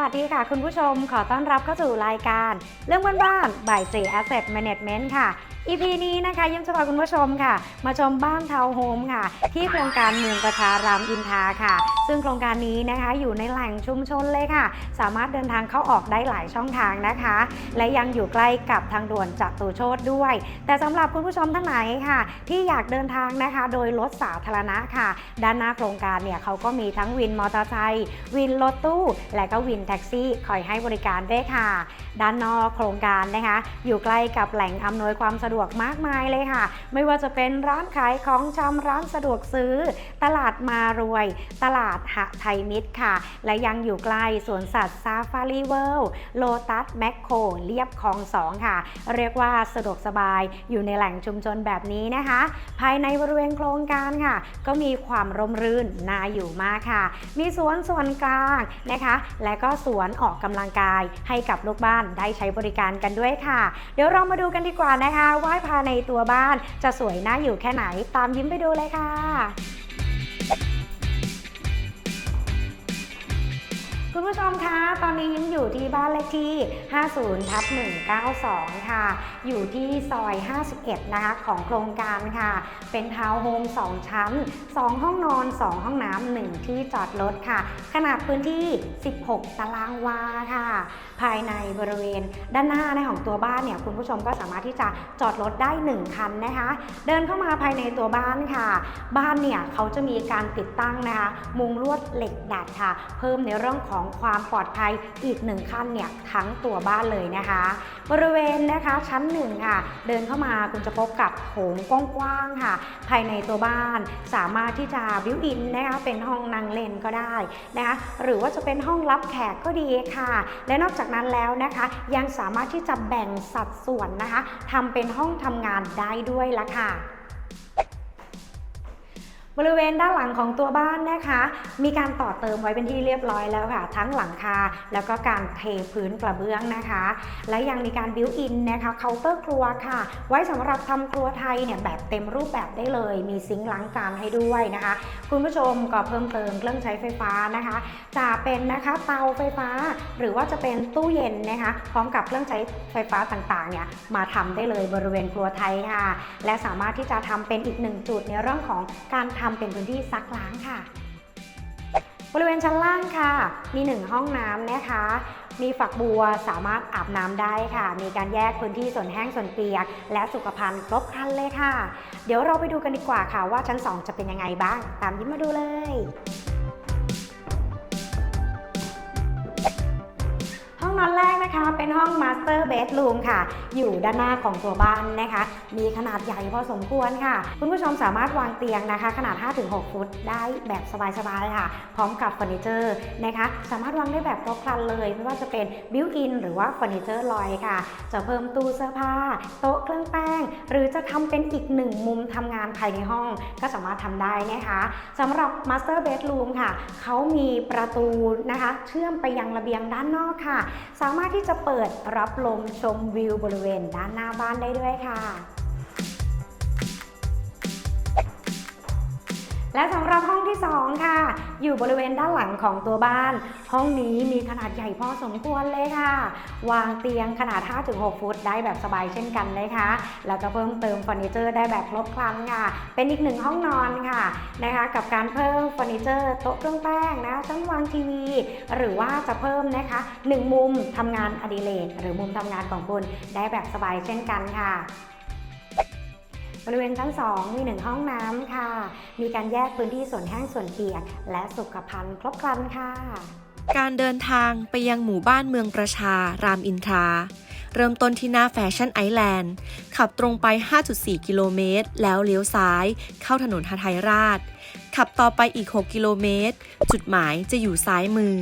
วัสดีค่ะ คุณผู้ชมขอต้อนรับเข้าสู่รายการ เรื่องบ้านๆ by J Asset Management ค่ะ EP นี้นะคะยิ้มจะพาคุณผู้ชมค่ะ มาชมบ้านทาวน์โฮมค่ะ ที่โครงการเมืองประชารามอินทราค่ะ ซึ่งโครงการนี้นะคะอยู่ในแหล่งชุมชนเลยค่ะ สามารถเดินทางเข้าออกได้หลายช่องทางนะคะ และยังอยู่ใกล้กับทางด่วนจตุโชตด้วย แต่สำหรับคุณผู้ชมท่านไหนค่ะ ที่อยากเดินทางนะคะ โดยรถสาธารณะค่ะ ด้านหน้าโครงการเนี่ยเขาก็มีทั้งวินมอเตอร์ไซค์วินรถตู้ และก็วินแท็กซี่คอยให้บริการด้วยค่ะ ด้านนอกโครงการนะคะ อยู่ใกล้กับแหล่งอำนวยความสะดวกมากมายเลยค่ะ ไม่ว่าจะเป็นร้านขายของชำร้านสะดวกซื้อ ตลาดมารวย ตลาดหะไทยมิตรค่ะ และยังอยู่ใกล้สวนสัตว์ซาฟารีเวิลด์โลตัสแมคโครเรียบคลองสองค่ะ เรียกว่าสะดวกสบายอยู่ในแหล่งชุมชนแบบนี้นะคะ ภายในบริเวณโครงการค่ะ ก็มีความร่มรื่นน่าอยู่มากค่ะ มีสวนส่วนกลางนะคะ และก็สวนออกกำลังกายให้กับลูกบ้านได้ใช้บริการกันด้วยค่ะ เดี๋ยวเรามาดูกันดีกว่านะคะว่าภายในตัวบ้าน จะสวยน่าอยู่แค่ไหนตามยิ้มไปดูเลยค่ะ ผู้ชมคะ ตอนนี้ยิ้มอยู่ที่บ้านเลขที่ 50ทับ192 ค่ะ อยู่ที่ซอย 51 นะคะ ของโครงการค่ะ เป็นทาวน์โฮม 2 ชั้น 2 ห้องนอน 2 ห้องน้ำ 1 ที่จอดรถค่ะ ขนาดพื้นที่ 16 ตารางวาค่ะ ภายในบริเวณด้านหน้าในของตัวบ้านเนี่ย คุณผู้ชมก็สามารถที่จะจอดรถได้ 1 คันนะคะ เดินเข้ามาภายในตัวบ้านค่ะ บ้านเนี่ยเขาจะมีการติดตั้งนะคะ มุงลวดเหล็กดัดค่ะ เพิ่มในเรื่องของความปลอดภัยอีกหนึ่งขั้นเนี่ยทั้งตัวบ้านเลยนะคะ บริเวณนะคะชั้นหนึ่งค่ะ เดินเข้ามาคุณจะพบกับโถงกว้างๆค่ะ ภายในตัวบ้านสามารถที่จะบิวอินนะคะเป็นห้องนั่งเล่นก็ได้นะคะหรือว่าจะเป็นห้องรับแขกก็ดีค่ะ และนอกจากนั้นแล้วนะคะ ยังสามารถที่จะแบ่งสัดส่วนนะคะทำเป็นห้องทำงานได้ด้วยละค่ะ บริเวณด้านหลังของตัวบ้านนะคะ มีการต่อเติมไว้เป็นที่เรียบร้อยแล้วค่ะ ทั้งหลังคาแล้วก็การเทพื้นกระเบื้องนะคะ และยังมีการบิวอินนะคะเคาน์เตอร์ครัวค่ะ ไว้สำหรับทำครัวไทยเนี่ยแบบเต็มรูปแบบได้เลย มีซิงค์ล้างจานให้ด้วยนะคะ คุณผู้ชมก็เพิ่มเติมเครื่องใช้ไฟฟ้านะคะ จะเป็นนะคะเตาไฟฟ้า หรือว่าจะเป็นตู้เย็นนะคะ พร้อมกับเครื่องใช้ไฟฟ้าต่างๆเนี่ยมาทำได้เลยบริเวณครัวไทยค่ะ และสามารถที่จะทำเป็นอีกหนึ่งจุดในเรื่องของการทำเป็นพื้นที่ซักล้างค่ะ บริเวณชั้นล่างค่ะ มีหนึ่งห้องน้ำนะคะ มีฝักบัวสามารถอาบน้ำได้ค่ะ มีการแยกพื้นที่ส่วนแห้งส่วนเปียก และสุขภัณฑ์ครบครันเลยค่ะ เดี๋ยวเราไปดูกันดีกว่าค่ะว่าชั้น 2 จะเป็นยังไงบ้าง ตามยิ้มมาดูเลย นะคะเป็นห้อง Master Bedroom ค่ะ อยู่ด้านหน้าของตัวบ้านนะคะ มีขนาดใหญ่พอสมควรค่ะ คุณผู้ชมสามารถวางเตียงนะคะ ขนาด 5-6 ฟุตได้แบบสบายๆค่ะ พร้อมกับเฟอร์นิเจอร์นะคะ สามารถวางได้แบบครบครันเลย ไม่ว่าจะเป็นบิวอินหรือว่าเฟอร์นิเจอร์ลอยค่ะ จะเพิ่มตู้เสื้อผ้า โต๊ะเครื่องแป้ง หรือจะทำเป็นอีกหนึ่งมุมทำงานภายในห้องก็สามารถทำได้นะคะสำหรับ Master Bedroom ค่ะ เขามีประตูนะคะ เชื่อมไปยังระเบียงด้านนอกค่ะ สามารถที่ที่จะเปิดรับลมชมวิวบริเวณด้านหน้าบ้านได้ด้วยค่ะ และสำหรับห้องที่ 2 ค่ะ อยู่บริเวณด้านหลังของตัวบ้าน ห้องนี้มีขนาดใหญ่พอสมควรเลยค่ะ วางเตียงขนาด 5-6 ฟุตได้แบบสบายเช่นกันนะคะ แล้วก็เพิ่มเติมเฟอร์นิเจอร์ได้แบบครบครันค่ะ เป็นอีกหนึ่งห้องนอนค่ะนะคะ กับการเพิ่มเฟอร์นิเจอร์โต๊ะเครื่องแป้งนะชั้นวางทีวี หรือว่าจะเพิ่มนะคะหนึ่งมุมทำงานอดิเรกหรือมุมทำงานของคุณได้แบบสบายเช่นกันค่ะ บริเวณชั้น 2 มีหนึ่งห้องน้ำค่ะ มีการแยกพื้นที่ส่วนแห้งส่วนเปียก และสุขภัณฑ์ครบครันค่ะ การเดินทางไปยังหมู่บ้านเมืองประชา รามอินทราเริ่มต้นที่หน้าแฟชั่นไอแลนด์ ขับตรงไป 5.4 กิโลเมตร แล้วเลี้ยวซ้าย เข้าถนนฮาไทยราช ขับต่อไปอีก 6 กิโลเมตร จุดหมายจะอยู่ซ้ายมือ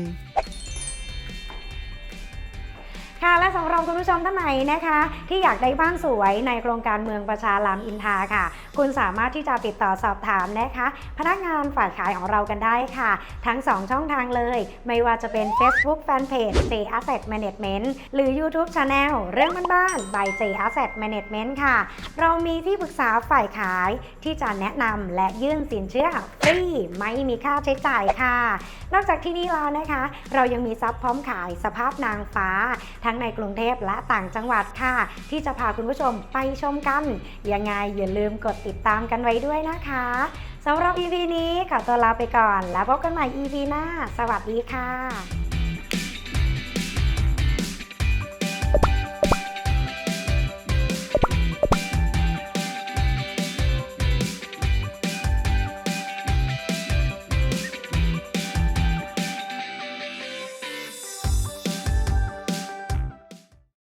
คุณผู้ชมท่านไหนนะคะ ที่อยากได้บ้านสวยในโครงการเมืองประชารามอินทาค่ะ คุณสามารถที่จะติดต่อสอบถามนะคะ พนักงานฝ่ายขายของเรากันได้ค่ะ ทั้ง 2 ช่องทางเลย ไม่ว่าจะเป็น Facebook Fanpage J Asset Management หรือ YouTube Channel เรื่องบ้านๆ by J Asset Management ค่ะ เรามีที่ปรึกษาฝ่ายขายที่จะแนะนำและยื่นสินเชื่อฟรีไม่มีค่าใช้จ่ายค่ะ นอกจากที่นี่แล้วนะคะ เรายังมีซับพร้อมขายสภาพนางฟ้า ทั้งในกรุงเทพและต่างจังหวัดค่ะ ที่จะพาคุณผู้ชมไปชมกันยังไงอย่าลืมกดติดตามกันไว้ด้วยนะคะสำหรับ EP นี้ขอตัวลาไปก่อน แล้วพบกันใหม่ EP หน้า สวัสดีค่ะ